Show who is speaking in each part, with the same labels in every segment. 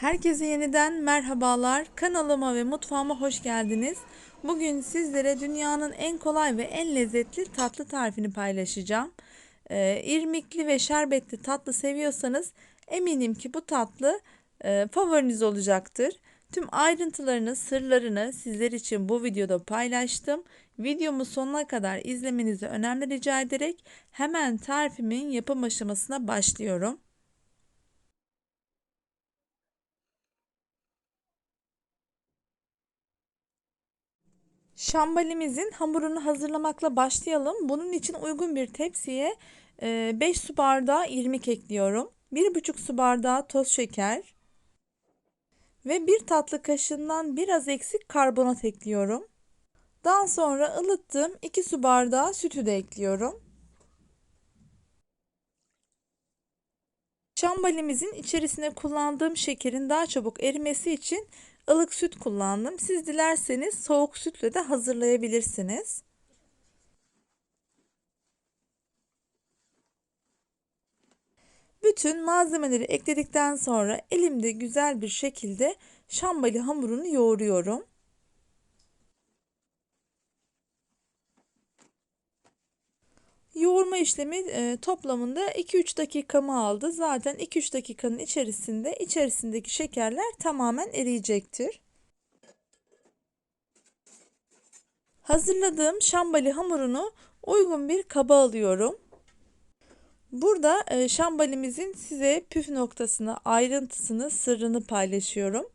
Speaker 1: Herkese yeniden merhabalar. Kanalıma ve mutfağıma hoş geldiniz. Bugün sizlere dünyanın en kolay ve en lezzetli tatlı tarifini paylaşacağım. Ee, irmikli ve şerbetli tatlı seviyorsanız eminim ki bu tatlı e, favoriniz olacaktır. Tüm ayrıntılarını, sırlarını sizler için bu videoda paylaştım. Videomu sonuna kadar izlemenizi önemli rica ederek hemen tarifimin yapım aşamasına başlıyorum. Şambalimizin hamurunu hazırlamakla başlayalım. Bunun için uygun bir tepsiye 5 su bardağı irmik ekliyorum. 1,5 su bardağı toz şeker ve 1 tatlı kaşığından biraz eksik karbonat ekliyorum. Daha sonra ılıttığım 2 su bardağı sütü de ekliyorum. Şambalimizin içerisine kullandığım şekerin daha çabuk erimesi için ılık süt kullandım. Siz dilerseniz soğuk sütle de hazırlayabilirsiniz. Bütün malzemeleri ekledikten sonra elimde güzel bir şekilde şambali hamurunu yoğuruyorum. Yoğurma işlemi e, toplamında 2-3 dakikamı aldı. Zaten 2-3 dakikanın içerisinde içerisindeki şekerler tamamen eriyecektir. Hazırladığım şambali hamurunu uygun bir kaba alıyorum. Burada e, şambalimizin size püf noktasını, ayrıntısını, sırrını paylaşıyorum.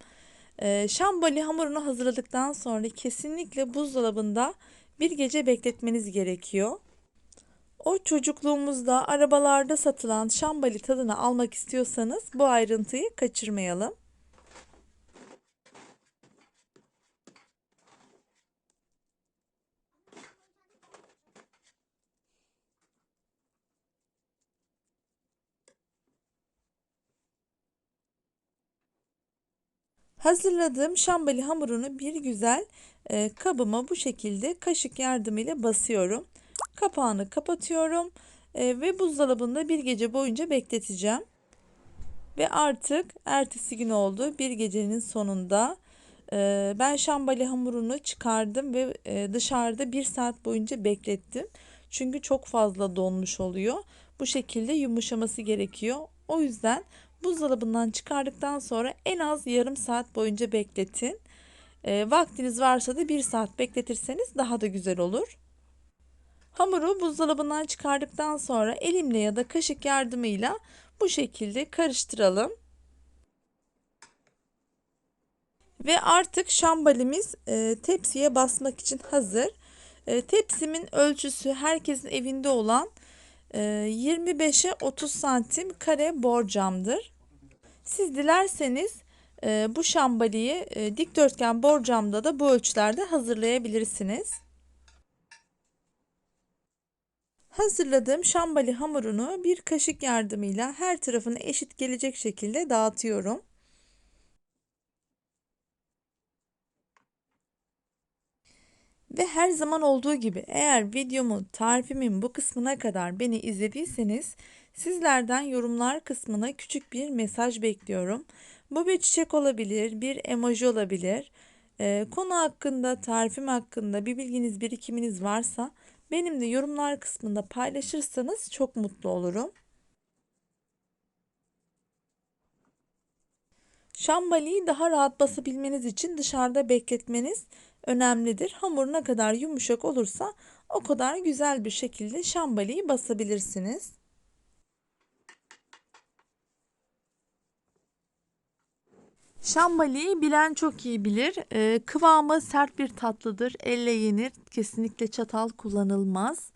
Speaker 1: E, şambali hamurunu hazırladıktan sonra kesinlikle buzdolabında bir gece bekletmeniz gerekiyor. O çocukluğumuzda arabalarda satılan şambali tadını almak istiyorsanız bu ayrıntıyı kaçırmayalım. Hazırladığım şambali hamurunu bir güzel e, kabıma bu şekilde kaşık yardımıyla basıyorum. Kapağını kapatıyorum e, ve buzdolabında bir gece boyunca bekleteceğim. Ve artık ertesi gün oldu bir gecenin sonunda e, ben şambali hamurunu çıkardım ve e, dışarıda bir saat boyunca beklettim. Çünkü çok fazla donmuş oluyor. Bu şekilde yumuşaması gerekiyor. O yüzden buzdolabından çıkardıktan sonra en az yarım saat boyunca bekletin. Vaktiniz varsa da bir saat bekletirseniz daha da güzel olur. Hamuru buzdolabından çıkardıktan sonra elimle ya da kaşık yardımıyla bu şekilde karıştıralım. Ve artık şambalimiz e, tepsiye basmak için hazır. E, tepsimin ölçüsü herkesin evinde olan e, 25'e 30 santim kare borcamdır. Siz dilerseniz e, bu şambaliyi e, dikdörtgen borcamda da bu ölçülerde hazırlayabilirsiniz. Hazırladığım şambali hamurunu bir kaşık yardımıyla her tarafına eşit gelecek şekilde dağıtıyorum. Ve her zaman olduğu gibi eğer videomu tarifimin bu kısmına kadar beni izlediyseniz sizlerden yorumlar kısmına küçük bir mesaj bekliyorum. Bu bir çiçek olabilir, bir emoji olabilir. Ee, konu hakkında, tarifim hakkında bir bilginiz, birikiminiz varsa Benimle yorumlar kısmında paylaşırsanız çok mutlu olurum. Şambaliyi daha rahat basabilmeniz için dışarıda bekletmeniz önemlidir. Hamur ne kadar yumuşak olursa o kadar güzel bir şekilde şambaliyi basabilirsiniz. Şambaliyi bilen çok iyi bilir. Ee, kıvamı sert bir tatlıdır. Elle yenir. Kesinlikle çatal kullanılmaz.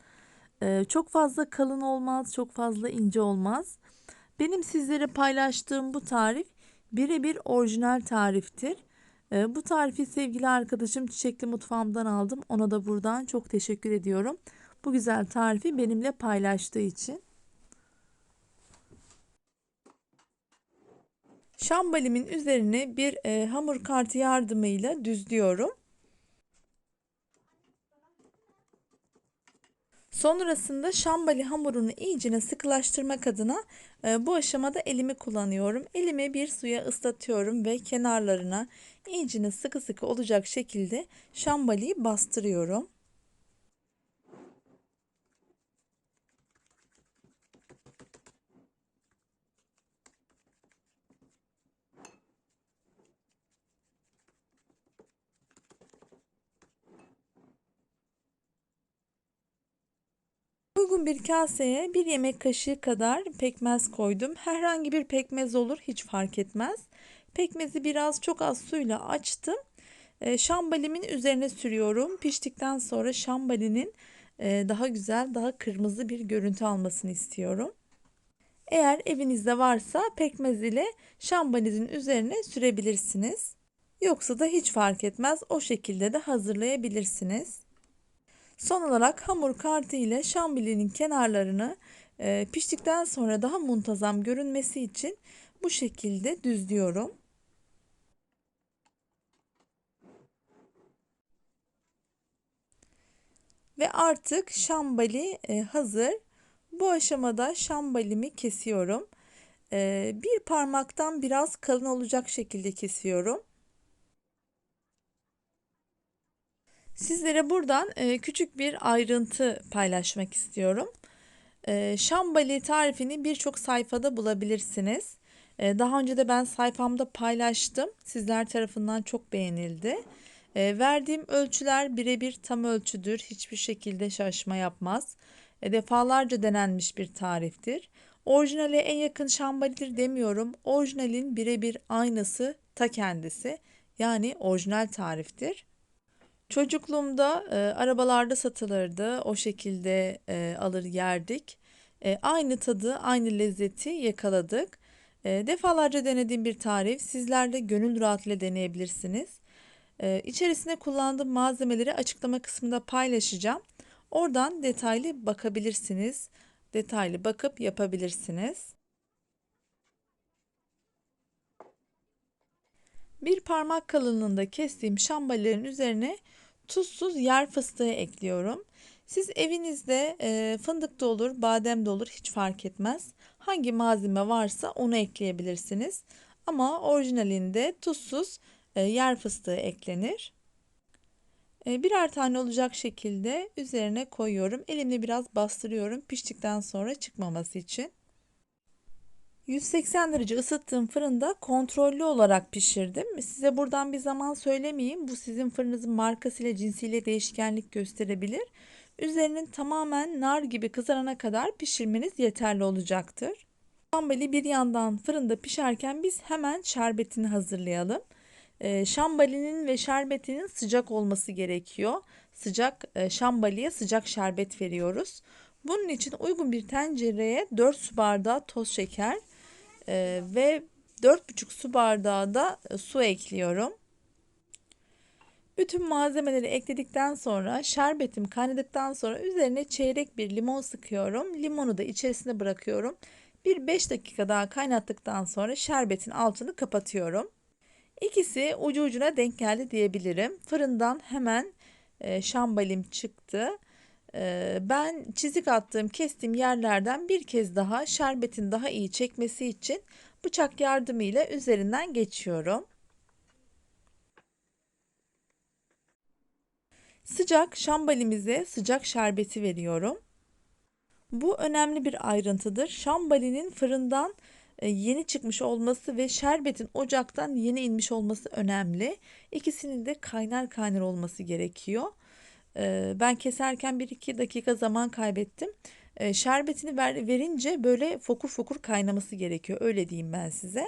Speaker 1: Ee, çok fazla kalın olmaz. Çok fazla ince olmaz. Benim sizlere paylaştığım bu tarif birebir orijinal tariftir. Ee, bu tarifi sevgili arkadaşım Çiçekli Mutfağım'dan aldım. Ona da buradan çok teşekkür ediyorum. Bu güzel tarifi benimle paylaştığı için. Şambalimin üzerine bir e, hamur kartı yardımıyla düzlüyorum. Sonrasında şambali hamurunu iyicene sıkılaştırmak adına e, bu aşamada elimi kullanıyorum. Elimi bir suya ıslatıyorum ve kenarlarına iyicene sıkı sıkı olacak şekilde şambaliyi bastırıyorum. Uygun bir kaseye bir yemek kaşığı kadar pekmez koydum. Herhangi bir pekmez olur hiç fark etmez. Pekmezi biraz çok az suyla açtım. E, şambalimin üzerine sürüyorum. Piştikten sonra şambalinin e, daha güzel, daha kırmızı bir görüntü almasını istiyorum. Eğer evinizde varsa pekmez ile şambalinizin üzerine sürebilirsiniz. Yoksa da hiç fark etmez. O şekilde de hazırlayabilirsiniz. Son olarak hamur kartı ile şambilinin kenarlarını e, piştikten sonra daha muntazam görünmesi için bu şekilde düzlüyorum. Ve artık şambali e, hazır. Bu aşamada şambalimi kesiyorum. E, bir parmaktan biraz kalın olacak şekilde kesiyorum. Sizlere buradan e, küçük bir ayrıntı paylaşmak istiyorum. E, şambali tarifini birçok sayfada bulabilirsiniz. E, daha önce de ben sayfamda paylaştım. Sizler tarafından çok beğenildi. Verdiğim ölçüler birebir tam ölçüdür. Hiçbir şekilde şaşma yapmaz. Defalarca denenmiş bir tariftir. Orijinale en yakın şambalidir demiyorum. Orijinalin birebir aynısı ta kendisi. Yani orijinal tariftir. Çocukluğumda e, arabalarda satılırdı. O şekilde e, alır yerdik. E, aynı tadı, aynı lezzeti yakaladık. E, defalarca denediğim bir tarif. Sizler de gönül rahatlığıyla deneyebilirsiniz. E, içerisine kullandığım malzemeleri açıklama kısmında paylaşacağım. Oradan detaylı bakabilirsiniz. Detaylı bakıp yapabilirsiniz. Bir parmak kalınlığında kestiğim şambalilerin üzerine tuzsuz yer fıstığı ekliyorum. Siz evinizde e, fındık da olur, badem de olur hiç fark etmez. Hangi malzeme varsa onu ekleyebilirsiniz. Ama orijinalinde tuzsuz e, yer fıstığı eklenir. E, birer tane olacak şekilde üzerine koyuyorum. Elimle biraz bastırıyorum piştikten sonra çıkmaması için. 180 derece ısıttığım fırında kontrollü olarak pişirdim. Size buradan bir zaman söylemeyeyim. Bu sizin fırınızın markasıyla cinsiyle değişkenlik gösterebilir. Üzerinin tamamen nar gibi kızarana kadar pişirmeniz yeterli olacaktır. Şambali bir yandan fırında pişerken biz hemen şerbetini hazırlayalım. Ee, şambalinin ve şerbetinin sıcak olması gerekiyor. Sıcak e, şambaliye sıcak şerbet veriyoruz. Bunun için uygun bir tencereye 4 su bardağı toz şeker, ee, ve 4,5 su bardağı da e, su ekliyorum. Bütün malzemeleri ekledikten sonra şerbetim kaynadıktan sonra üzerine çeyrek bir limon sıkıyorum. Limonu da içerisine bırakıyorum. Bir 5 dakika daha kaynattıktan sonra şerbetin altını kapatıyorum. İkisi ucu ucuna denk geldi diyebilirim. Fırından hemen e, şambalim çıktı. Ben çizik attığım kestiğim yerlerden bir kez daha şerbetin daha iyi çekmesi için bıçak yardımıyla üzerinden geçiyorum. Sıcak şambalimize sıcak şerbeti veriyorum. Bu önemli bir ayrıntıdır. Şambalinin fırından yeni çıkmış olması ve şerbetin ocaktan yeni inmiş olması önemli. İkisinin de kaynar kaynar olması gerekiyor. Ben keserken 1-2 dakika zaman kaybettim. Şerbetini ver, verince böyle fokur fokur kaynaması gerekiyor. Öyle diyeyim ben size.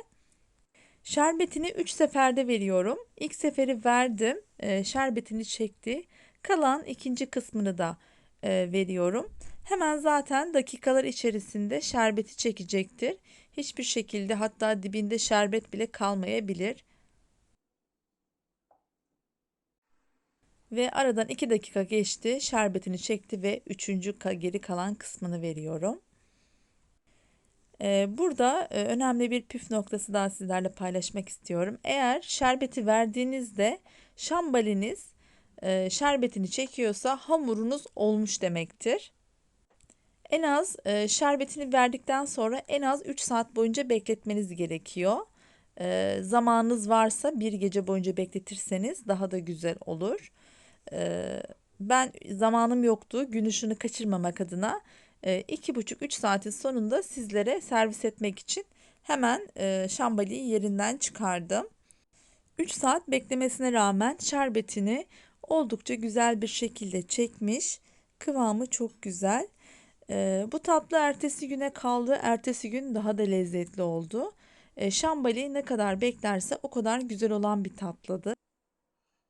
Speaker 1: Şerbetini 3 seferde veriyorum. İlk seferi verdim. Şerbetini çekti. Kalan ikinci kısmını da veriyorum. Hemen zaten dakikalar içerisinde şerbeti çekecektir. Hiçbir şekilde hatta dibinde şerbet bile kalmayabilir. Ve aradan 2 dakika geçti. Şerbetini çekti ve 3. geri kalan kısmını veriyorum. Ee, burada e, önemli bir püf noktası daha sizlerle paylaşmak istiyorum. Eğer şerbeti verdiğinizde şambaliniz e, şerbetini çekiyorsa hamurunuz olmuş demektir. En az e, şerbetini verdikten sonra en az 3 saat boyunca bekletmeniz gerekiyor. Zamanınız varsa bir gece boyunca bekletirseniz daha da güzel olur. E, ben zamanım yoktu gün ışığını kaçırmamak adına e, buçuk üç saatin sonunda sizlere servis etmek için hemen e, şambaliyi yerinden çıkardım. 3 saat beklemesine rağmen şerbetini oldukça güzel bir şekilde çekmiş. Kıvamı çok güzel. Ee, bu tatlı ertesi güne kaldı. Ertesi gün daha da lezzetli oldu. Ee, şambali ne kadar beklerse o kadar güzel olan bir tatlıdır.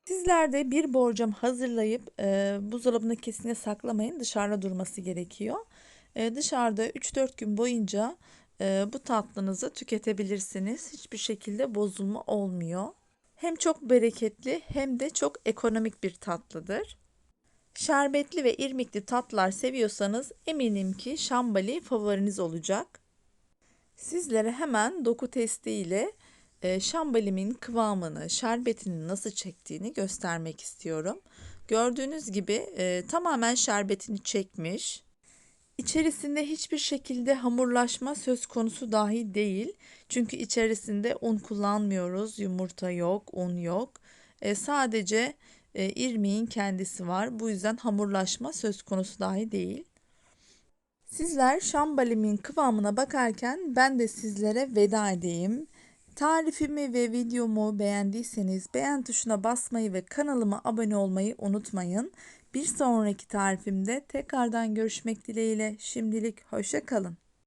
Speaker 1: Sizler de bir borcam hazırlayıp e, buzdolabına kesinlikle saklamayın. Dışarıda durması gerekiyor. E, dışarıda 3-4 gün boyunca e, bu tatlınızı tüketebilirsiniz. Hiçbir şekilde bozulma olmuyor. Hem çok bereketli hem de çok ekonomik bir tatlıdır. Şerbetli ve irmikli tatlılar seviyorsanız eminim ki şambali favoriniz olacak. Sizlere hemen doku testi ile e, şambalimin kıvamını, şerbetini nasıl çektiğini göstermek istiyorum. Gördüğünüz gibi e, tamamen şerbetini çekmiş. İçerisinde hiçbir şekilde hamurlaşma söz konusu dahi değil. Çünkü içerisinde un kullanmıyoruz, yumurta yok, un yok. E, sadece e, irmiğin kendisi var. Bu yüzden hamurlaşma söz konusu dahi değil. Sizler şambalimin kıvamına bakarken ben de sizlere veda edeyim. Tarifimi ve videomu beğendiyseniz beğen tuşuna basmayı ve kanalıma abone olmayı unutmayın. Bir sonraki tarifimde tekrardan görüşmek dileğiyle şimdilik hoşça kalın.